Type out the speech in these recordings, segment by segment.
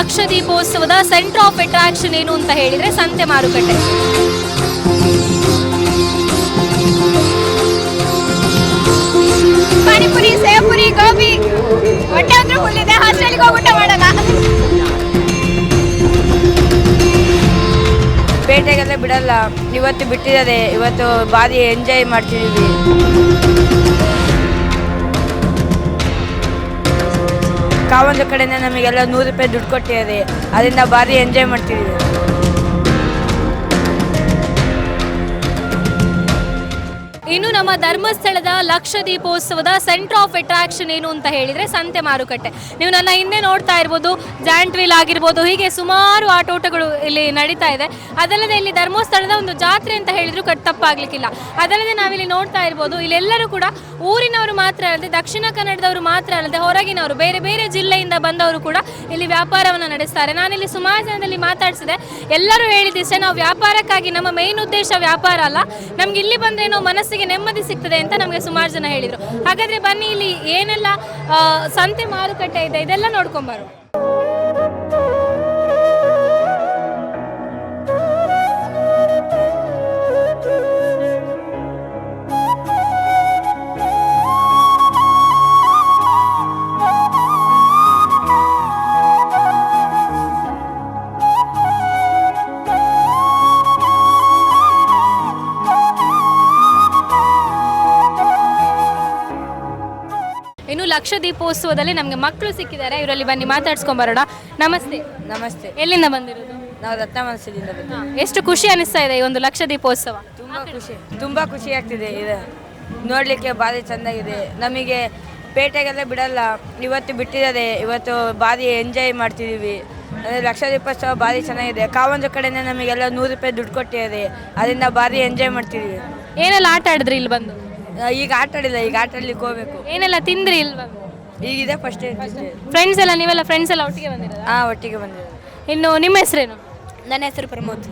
ಲಕ್ಷ ದೀಪೋತ್ಸವದ centre of attraction ಏನು ಅಂತ ಹೇಳಿದ್ರೆ ಸಂತೆ ಮಾರುಕಟ್ಟೆ. ಪಾನಿಪುರಿ ಸೇವಪುರಿ ಗೋಬಿ ಹೊಟ್ಟೆ ಅಂದ್ರೆ ಹುಲ್ಲಿದೆ ಹಾಸ್ಟೆಲ್ಗೆ ಹೋಗಿ ಊಟ ಮಾಡೋಣ. ಪೇಟೆಗೆಲ್ಲ ಬಿಡಲ್ಲ. ಇವತ್ತು ಬಿಟ್ಟಿದ್ದಾರೆ. ಇವತ್ತು ಭಾರಿ ಎಂಜಾಯ್ ಮಾಡ್ತಿದ್ದೀವಿ. ಕಾವೊಂದು ಕಡೆಯಿಂದ ನಮಗೆಲ್ಲ ನೂರು ರೂಪಾಯಿ ದುಡ್ಡು ಕೊಟ್ಟಿದ್ದಾರೆ. ಅದರಿಂದ ಭಾರಿ ಎಂಜಾಯ್ ಮಾಡ್ತಿದ್ದೀವಿ. ಇನ್ನು ನಮ್ಮ ಧರ್ಮಸ್ಥಳದ ಲಕ್ಷ ದೀಪೋತ್ಸವದ ಸೆಂಟರ್ ಆಫ್ ಅಟ್ರಾಕ್ಷನ್ ಏನು ಅಂತ ಹೇಳಿದ್ರೆ ಸಂತೆ ಮಾರುಕಟ್ಟೆ. ನೀವು ನನ್ನ ಹಿಂದೆ ನೋಡ್ತಾ ಇರ್ಬೋದು ಜಾಂಟ್ ವೀಲ್ ಆಗಿರ್ಬೋದು, ಹೀಗೆ ಸುಮಾರು ಆಟೋಟಗಳು ಇಲ್ಲಿ ನಡೀತಾ ಇದೆ. ಅದಲ್ಲದೆ ಇಲ್ಲಿ ಧರ್ಮಸ್ಥಳದ ಒಂದು ಜಾತ್ರೆ ಅಂತ ಹೇಳಿದ್ರು ಕಟ್ ತಪ್ಪಾಗ್ಲಿಕ್ಕಿಲ್ಲ. ಅದಲ್ಲದೆ ನಾವಿಲ್ಲಿ ನೋಡ್ತಾ ಇರ್ಬೋದು, ಇಲ್ಲೆಲ್ಲರೂ ಕೂಡ ಊರಿನವರು ಮಾತ್ರ ಅಲ್ಲದೆ, ದಕ್ಷಿಣ ಕನ್ನಡದವರು ಮಾತ್ರ ಅಲ್ಲದೆ, ಹೊರಗಿನವರು, ಬೇರೆ ಬೇರೆ ಜಿಲ್ಲೆಯಿಂದ ಬಂದವರು ಕೂಡ ಇಲ್ಲಿ ವ್ಯಾಪಾರವನ್ನು ನಡೆಸ್ತಾರೆ. ನಾನಿಲ್ಲಿ ಸುಮಾರು ಜನದಲ್ಲಿ ಮಾತಾಡಿಸಿದೆ. ಎಲ್ಲರೂ ಹೇಳಿದಿಷ್ಟೇ ನಾವು ವ್ಯಾಪಾರಕ್ಕಾಗಿ ನಮ್ಮ ಮೇನ್ ಉದ್ದೇಶ ವ್ಯಾಪಾರ ಅಲ್ಲ. ನಮ್ಗೆ ಇಲ್ಲಿ ಬಂದ್ರೆ ಏನೋ ಮನಸ್ಸಿಗೆ ನೆಮ್ಮದಿ ಸಿಗ್ತದೆ ಅಂತ ನಮಗೆ ಸುಮಾರು ಜನ ಹೇಳಿದರು. ಹಾಗಾದ್ರೆ ಬನ್ನಿ ಇಲ್ಲಿ ಏನೆಲ್ಲ ಸಂತೆ ಮಾರುಕಟ್ಟೆ ಇದೆ, ಇದೆಲ್ಲ ನೋಡ್ಕೊಂಬರು ಇನ್ನು ಲಕ್ಷ ದೀಪೋತ್ಸವದಲ್ಲಿ ನಮಗೆ ಮಕ್ಕಳು ಸಿಕ್ಕಿದ್ದಾರೆ. ಇವರಲ್ಲಿ ಬನ್ನಿ ಮಾತಾಡ್ಸ್ಕೊಂಬರೋಣ. ನಮಸ್ತೆ. ನಮಸ್ತೆ. ಎಲ್ಲಿಂದ ಬಂದಿರೋದು? ನಾವು ರತ್ನ ಮನಸ್ಸಿನಿಂದ ಎಷ್ಟು ಖುಷಿ ಅನಿಸ್ತಾ ಇದೆ ಈ ಒಂದು ಲಕ್ಷ ದೀಪೋತ್ಸವ? ತುಂಬಾ ಖುಷಿ ತುಂಬಾ ಖುಷಿ ಆಗ್ತಿದೆ ಇದು. ನೋಡ್ಲಿಕ್ಕೆ ಭಾರಿ ಚೆನ್ನಾಗಿದೆ ನಮಗೆ ಪೇಟೆಗೆಲ್ಲ ಬಿಡಲ್ಲ ಇವತ್ತು ಬಿಟ್ಟಿದ್ದಾರೆ. ಇವತ್ತು ಭಾರಿ ಎಂಜಾಯ್ ಮಾಡ್ತಿದ್ದೀವಿ. ಅಂದರೆ ಲಕ್ಷ ದೀಪೋತ್ಸವ ಭಾರಿ ಚೆನ್ನಾಗಿದೆ. ಕಾವೊಂದು ಕಡೆನೇ ನಮಗೆಲ್ಲ ನೂರು ರೂಪಾಯಿ ದುಡ್ಡು ಕೊಟ್ಟಿದ್ದಾರೆ. ಅದರಿಂದ ಭಾರಿ ಎಂಜಾಯ್ ಮಾಡ್ತಿದ್ದೀವಿ. ಏನೆಲ್ಲ ಆಟ ಆಡಿದ್ರಿ ಇಲ್ಲಿ ಬಂದು? ಈಗ ಆಟ ಆಡಿಲ್ಲ ಈಗ ಆಟ ಆಡ್ಲಿಕ್ಕೆ ಹೋಗ್ಬೇಕು. ಏನೆಲ್ಲ ತಿಂದ್ರಿ ಇಲ್ವಾ? ಈಗಿದೆ ಫಸ್ಟ್ ಫ್ರೆಂಡ್ಸ್ ಎಲ್ಲ ನೀವೆಲ್ಲ ಫ್ರೆಂಡ್ಸ್ ಎಲ್ಲ ಒಟ್ಟಿಗೆ ಬಂದಿರೋದಾ? ಹಾಂ ಒಟ್ಟಿಗೆ ಬಂದಿದೆ ಇನ್ನು ನಿಮ್ಮ ಹೆಸರೇನು? ನನ್ನ ಹೆಸರು ಪ್ರಮೋದ್.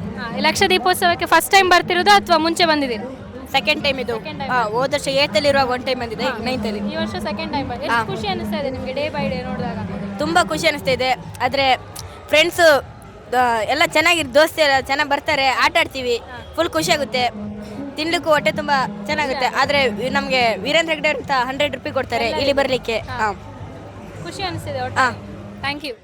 ಲಕ್ಷ ದೀಪೋತ್ಸವಕ್ಕೆ ಫಸ್ಟ್ ಟೈಮ್ ಬರ್ತಿರೋದು ಅಥವಾ ಮುಂಚೆ ಬಂದಿದ್ದೀರಿ? ಸೆಕೆಂಡ್ ಟೈಮ್ ಇದು. ಹಾ, ಹೋದ ವರ್ಷ ಏತಲ್ಲಿ ಇರುವಾಗ ಒನ್ ಟೈಮ್ ಬಂದಿದೆ ಈಗ ನೈನ್ತಲ್ಲಿ ಈ ವರ್ಷ ಸೆಕೆಂಡ್ ಟೈಮ್ ಎಷ್ಟು ಖುಷಿ ಅನಿಸ್ತಾ ಇದೆ ನಿಮಗೆ ಡೇ ಬೈ ಡೇ ನೋಡಿದಾಗ? ತುಂಬಾ ಖುಷಿ ಅನಿಸ್ತಾ ಇದೆ. ಆದ್ರೆ ಫ್ರೆಂಡ್ಸ್ ಎಲ್ಲ ಚೆನ್ನಾಗಿ ದೋಸ್ತಿ ಎಲ್ಲ ಚೆನ್ನಾಗಿ ಬರ್ತಾರೆ ಆಟ ಆಡ್ತೀವಿ. ಫುಲ್ ಖುಷಿ ಆಗುತ್ತೆ. ತಿನ್ಲಿಕ್ಕೂ ಹೊಟ್ಟೆ ತುಂಬಾ ಚೆನ್ನಾಗುತ್ತೆ. ಆದ್ರೆ ನಮಗೆ ವೀರೇಂದ್ರ ಹೆಗ್ಡೆ ಅಂತ ಹಂಡ್ರೆಡ್ ರುಪಿ ಕೊಡ್ತಾರೆ ಇಲ್ಲಿ ಬರ್ಲಿಕ್ಕೆ. ಹಾಂ. ಖುಷಿ ಅನಿಸ್ತಿದೆ ಹಾಂ. ಥ್ಯಾಂಕ್ ಯು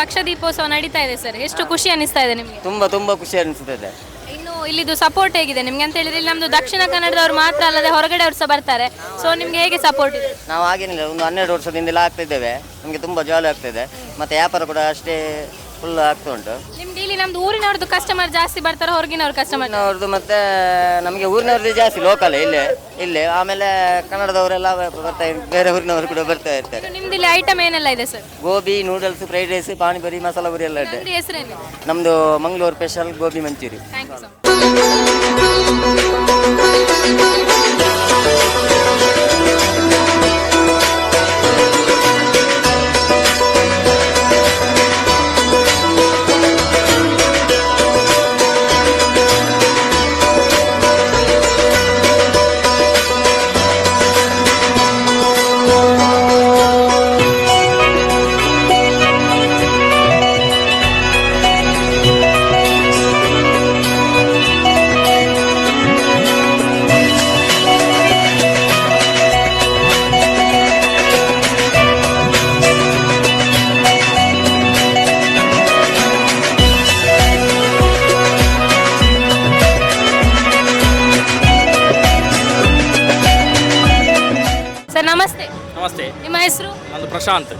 ಲಕ್ಷ ದೀಪೋತ್ಸವ ನಡೀತಾ ಇದೆ ಸರ್. ಎಷ್ಟು ಖುಷಿ ಅನಿಸ್ತಾ ಇದೆ ನಿಮಗೆ? ತುಂಬ ತುಂಬ ಖುಷಿ ಅನಿಸುತ್ತದೆ ಇನ್ನು ಇಲ್ಲಿದು ಸಪೋರ್ಟ್ ಹೇಗಿದೆ? ನಿಮ್ಗೆ ಅಂತ ಹೇಳಿದ್ರೆ ಇಲ್ಲಿ ನಮ್ದು ದಕ್ಷಿಣ ಕನ್ನಡದವ್ರು ಮಾತ್ರ ಅಲ್ಲದೆ ಹೊರಗಡೆ ಅವರು ಸಹ ಬರ್ತಾರೆ. ಸೊ ನಿಮ್ಗೆ ಹೇಗೆ ಸಪೋರ್ಟ್ ಇದೆ? ನಾವು ಆಗಿನಿಲ್ಲ ಒಂದು ಹನ್ನೆರಡು ವರ್ಷದಿಂದೆಲ್ಲ ಆಗ್ತಿದ್ದೇವೆ ನಮಗೆ ತುಂಬ ಜಾಲಿ ಆಗ್ತಿದೆ ಮತ್ತೆ ವ್ಯಾಪಾರ ಕೂಡ ಅಷ್ಟೇ ಫುಲ್ ಆಗ್ತಾ ಉಂಟು. ನಮ್ದು ಊರಿನವ್ರದ್ದು ಕಸ್ಟಮರ್ ಜಾಸ್ತಿ ಬರ್ತಾರೆ ಹೊರಗಿನವ್ರ ಕಸ್ಟಮರ್ ಅವ್ರದ್ದು ಮತ್ತೆ ನಮಗೆ ಊರಿನವ್ರದ್ದು ಜಾಸ್ತಿ ಲೋಕಲ್ ಇಲ್ಲೇ ಇಲ್ಲೇ. ಆಮೇಲೆ ಕನ್ನಡದವರೆಲ್ಲ ಬರ್ತಾ ಬೇರೆ ಊರಿನವರು ಕೂಡ ಬರ್ತಾ ಇರ್ತಾರೆ. ನಿಮ್ದು ಇಲ್ಲಿ ಐಟಮ್ ಏನೆಲ್ಲ ಇದೆ sir gobi noodles fried rice panipuri masala puri ಎಲ್ಲ ಇದೆ. ನಮ್ದು ಹೆಸರೇನು? Mangaluru special gobi manchurian. Thank you sir ಹೆಸರು? ನಂದು ಪ್ರಶಾಂತ್.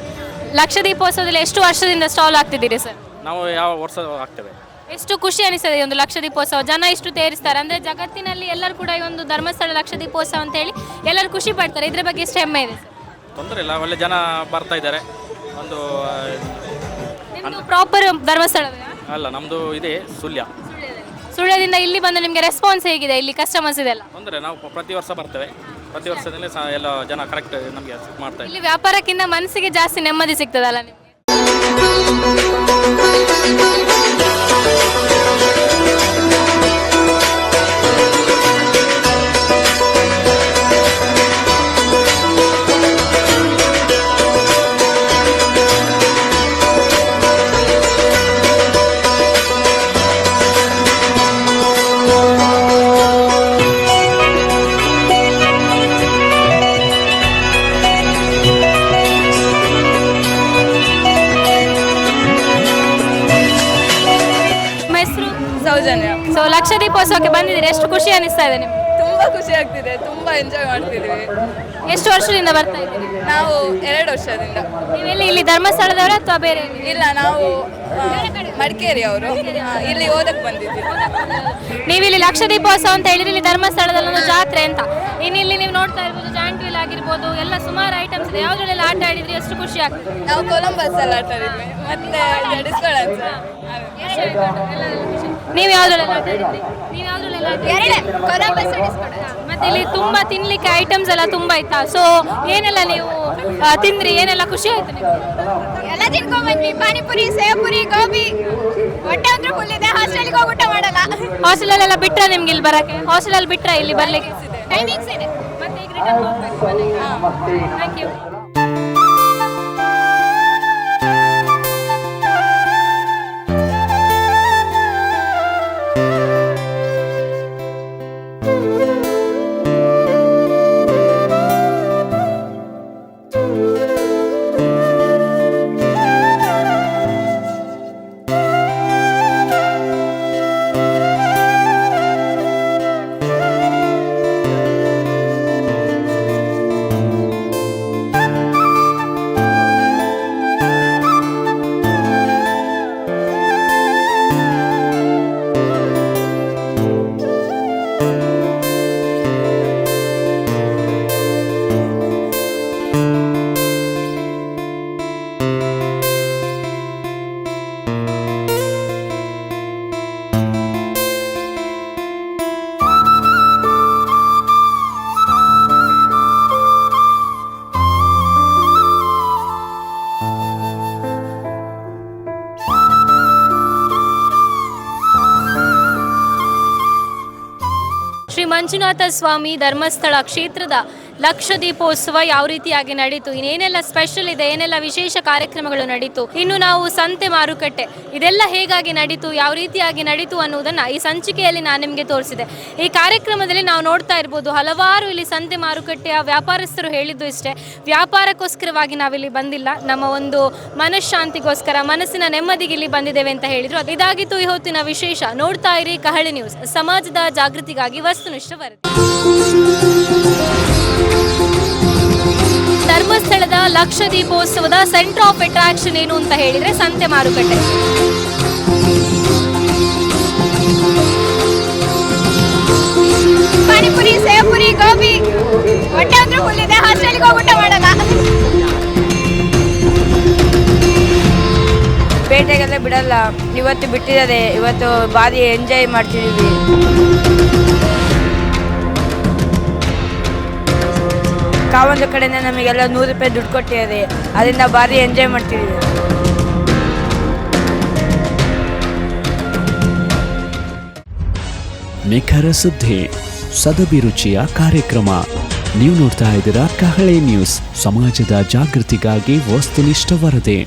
ಲಕ್ಷ ದೀಪೋತ್ಸವದಲ್ಲಿ ಎಷ್ಟು ವರ್ಷದಿಂದ ಸ್ಟಾಲ್ ಆಗ್ತಿದ್ದೀರಿ ಸರ್? ನಾವು ಯಾವ ವರ್ಷ ಆಗ್ತೇವೆ? ಎಷ್ಟು ಖುಷಿ ಅನಿಸ್ತದೆ ಈ ಒಂದು ಲಕ್ಷ ದೀಪೋತ್ಸವ ಜನ ಇಷ್ಟು ತೇರಿಸ್ತಾರೆ. ಅಂದ್ರೆ ಜಗತ್ತಿನಲ್ಲಿ ಎಲ್ಲರೂ ಕೂಡ ಈ ಒಂದು ಧರ್ಮಸ್ಥಳ ಲಕ್ಷ ದೀಪೋತ್ಸವ ಅಂತ ಹೇಳಿ ಎಲ್ಲರೂ ಖುಷಿ ಪಡ್ತಾರೆ. ಇದ್ರ ಬಗ್ಗೆ ಎಷ್ಟು ಹೆಮ್ಮೆ ಇದೆ ಸರ್? ತೊಂದರೆ ಇಲ್ಲ ಒಳ್ಳೆ ಜನ ಬರ್ತಾ ಇದ್ದಾರೆ. ಒಂದು ನಿಮ್ದು ಪ್ರಾಪರ್ ಧರ್ಮಸ್ಥಳ ಅಲ್ಲ ನಮ್ಮದು ಇದೆ ಸುಳ್ಯ. ಸುಳ್ಯದಿಂದ ಇಲ್ಲಿ ಬಂದು ನಿಮಗೆ ರೆಸ್ಪಾನ್ಸ್ ಹೇಗಿದೆ? ಇಲ್ಲಿ ಕಸ್ಟಮರ್ಸ್ ಇದೆಲ್ಲ? ತೊಂದರೆ ನಾವು ಪ್ರತಿ ವರ್ಷ ಬರ್ತೇವೆ. ಪ್ರತಿ ವರ್ಷದಲ್ಲಿ ಎಲ್ಲ ಜನ ಕರೆಕ್ಟ್ ನಮಗೆ ಮಾಡ್ತಾ ಇಲ್ಲಿ ವ್ಯಾಪಾರಕ್ಕಿಂತ ಮನಸ್ಸಿಗೆ ಜಾಸ್ತಿ ನೆಮ್ಮದಿ ಸಿಗ್ತದಲ್ಲ ನಿಮಗೆ? ಸೌಜನ್ಯ ಸೊ ಲಕ್ಷ ದೀಪೋತ್ಸವಕ್ಕೆ ಬಂದಿದ್ದೀರಿ. ಎಷ್ಟು ಖುಷಿ ಅನಿಸ್ತಾ ಇದೆ ನಿಮ್ಗೆ? ತುಂಬಾ ಖುಷಿ ಆಗ್ತಿದೆ. ತುಂಬಾ ಎಂಜಾಯ್ ಮಾಡ್ತಿದ್ದೀವಿ. ಎಷ್ಟು ವರ್ಷದಿಂದ ಬರ್ತಾ ಇದ್ದೀವಿ ನಾವು ಎರಡು ವರ್ಷದಿಂದ. ನೀವೆಲ್ಲಿ ಇಲ್ಲಿ ಧರ್ಮಸ್ಥಳದವರ ಅಥವಾ ಬೇರೆ ಎಲ್ಲಿ? ಇಲ್ಲ ನಾವು ಆ, ಮಡಿಕೇರಿ ಅವರು. ಇಲ್ಲಿ ಓದಕ್ ಬಂದಿದ್ವಿ ನೀವಿಲ್ಲಿ ಲಕ್ಷ ದೀಪೋತ್ಸವ ಅಂತ ಹೇಳಿದ್ರೆ ಇಲ್ಲಿ ಧರ್ಮಸ್ಥಳದಲ್ಲಿ ಒಂದು ಜಾತ್ರೆ ಅಂತ. ಇನ್ನು ಇಲ್ಲಿ ನೀವು ನೋಡ್ತಾ ಇರ್ಬೋದು ಜಾಯಿಂಟ್ ವೀಲ್ ಆಗಿರ್ಬೋದು ಎಲ್ಲ ಸುಮಾರು ಐಟಮ್ಸ್ ಇದೆ. ಯಾವ್ದ್ರಲ್ಲೆಲ್ಲ ಆಟ ಆಡಿದ್ರೆ? ಎಷ್ಟು ಖುಷಿ ಆಗ್ತದೆ? ನಾವು ಕೊಲಂಬಸ್ ಅಲ್ಲಿ ಆಟ ಆಡಿದ್ವಿ. ಮತ್ತೆ ಡಿಸ್ಕೊಳನ್ಸ್ ಯಾವ್ದ್ರಲ್ಲೆಲ್ಲ ನೀವು ಆಟ ಆಡಿದ್ರಿ? ಹಾ, ಮತ್ತೆ ಇಲ್ಲಿ ತುಂಬಾ ತಿನ್ಲಿಕ್ಕೆ ಐಟಮ್ಸ್ ಎಲ್ಲ ತುಂಬಾ ಇತ್ತಾ? ಸೊ ಏನೆಲ್ಲ ನೀವು ತಿಂದ್ರಿ? ಏನೆಲ್ಲ ಖುಷಿ ಆಯ್ತು ನಿಮ್ಗೆ? ಎಲ್ಲ ತಿನ್ಕೊಂಡ್ ಬಂದ್ವಿ ಪಾನಿಪುರಿ ಸೇವಪುರಿ ಗೋಬಿ. ಹೊಟ್ಟೆ ಅಂದ್ರೆ ಫುಲ್ ಇದೆ. ಹಾಸ್ಟೆಲ್ಗೆ ಹೋಗಿ ಊಟ ಮಾಡಲ್ಲ. ಹಾಸ್ಟೆಲಲ್ಲೆಲ್ಲ ಬಿಟ್ರ ನಿಮ್ಗೆ ಇಲ್ಲಿ ಬರಕ್ಕೆ? ಹಾಸ್ಟೆಲಲ್ಲಿ ಬಿಟ್ರ ಇಲ್ಲಿ ಬರ್ಲಿಕ್ಕೆ? ಟೈಮಿಂಗ್ಸ್ ಇದೆ. ಮತ್ತೆ ಈಗ ರಿಟರ್ನ್ ಹೋಗ್ಬೇಕು ಮನೆಗೆ. ಥ್ಯಾಂಕ್ ಯು ಮಂಜುನಾಥ ಸ್ವಾಮಿ ಧರ್ಮಸ್ಥಳ ಕ್ಷೇತ್ರದ ಲಕ್ಷ ದೀಪೋತ್ಸವ ಯಾವ ರೀತಿಯಾಗಿ ನಡೀತು? ಇನ್ನೇನೆಲ್ಲ ಸ್ಪೆಷಲ್ ಇದೆ? ಏನೆಲ್ಲ ವಿಶೇಷ ಕಾರ್ಯಕ್ರಮಗಳು ನಡೀತು? ಇನ್ನು ನಾವು ಸಂತೆ ಮಾರುಕಟ್ಟೆ, ಇದೆಲ್ಲ ಹೇಗಾಗಿ ನಡೀತು? ಯಾವ ರೀತಿಯಾಗಿ ನಡೀತು ಅನ್ನುವುದನ್ನು ಈ ಸಂಚಿಕೆಯಲ್ಲಿ ನಾನು ನಿಮಗೆ ತೋರಿಸಿದೆ. ಈ ಕಾರ್ಯಕ್ರಮದಲ್ಲಿ ನಾವು ನೋಡ್ತಾ ಇರ್ಬೋದು, ಹಲವಾರು ಇಲ್ಲಿ ಸಂತೆ ಮಾರುಕಟ್ಟೆಯ ವ್ಯಾಪಾರಸ್ಥರು ಹೇಳಿದ್ದು ಇಷ್ಟೇ. ವ್ಯಾಪಾರಕ್ಕೋಸ್ಕರವಾಗಿ ನಾವಿಲ್ಲಿ ಬಂದಿಲ್ಲ. ನಮ್ಮ ಒಂದು ಮನಃಶಾಂತಿಗೋಸ್ಕರ, ಮನಸ್ಸಿನ ನೆಮ್ಮದಿಗೆ ಇಲ್ಲಿ ಬಂದಿದ್ದೇವೆ ಅಂತ ಹೇಳಿದ್ರು. ಇದಾಗಿತ್ತು ಈ ಹೊತ್ತಿನ ವಿಶೇಷ. ನೋಡ್ತಾ ಇರಿ ಕಹಳಿ ನ್ಯೂಸ್ ಸಮಾಜದ ಜಾಗೃತಿಗಾಗಿ ವಸ್ತುನಿಷ್ಠ ವರದಿ. ಧರ್ಮಸ್ಥಳದ ಲಕ್ಷ ದೀಪೋತ್ಸವದ ಸೆಂಟರ್ ಆಫ್ ಅಟ್ರಾಕ್ಷನ್ ಏನು ಅಂತ ಹೇಳಿದ್ರೆ ಸಂತೆ ಮಾರುಕಟ್ಟೆ. ಪಾನಿಪುರಿ ಸೇವಪುರಿ ಗೋಬಿ ಹೊಟ್ಟೆ ಅಂದ್ರೆ ಹುಲ್ಲಿದೆ ಹಾಸ್ಟೆಲ್ಗೆ ಹೋಗಿ ಊಟ ಮಾಡಲ್ಲ ಪೇಟೆಗೆಲ್ಲ ಬಿಡಲ್ಲ ಇವತ್ತು ಬಿಟ್ಟಿದ್ದಾರೆ ಇವತ್ತು ಭಾರಿ ಎಂಜಾಯ್ ಮಾಡ್ತಿದ್ದೀವಿ ಕಾವೊಂದು ಕಡೆಯಿಂದ ನಮಗೆಲ್ಲ ನೂರು ರೂಪಾಯಿ ದುಡ್ಡು ಕೊಟ್ಟಿದ್ದಾರೆ ಅದರಿಂದ ಭಾರಿ ಎಂಜಾಯ್ ಮಾಡ್ತಿದ್ದೀವಿ ನಿಖರ ಸುದ್ದಿ ಸದಭಿರುಚಿಯ ಕಾರ್ಯಕ್ರಮ. ನೀವು ನೋಡ್ತಾ ಇದ್ದೀರಾ ಕಹಳೆ ನ್ಯೂಸ್. ಸಮಾಜದ ಜಾಗೃತಿಗಾಗಿ ವಸ್ತುನಿಷ್ಠ ವರದಿ.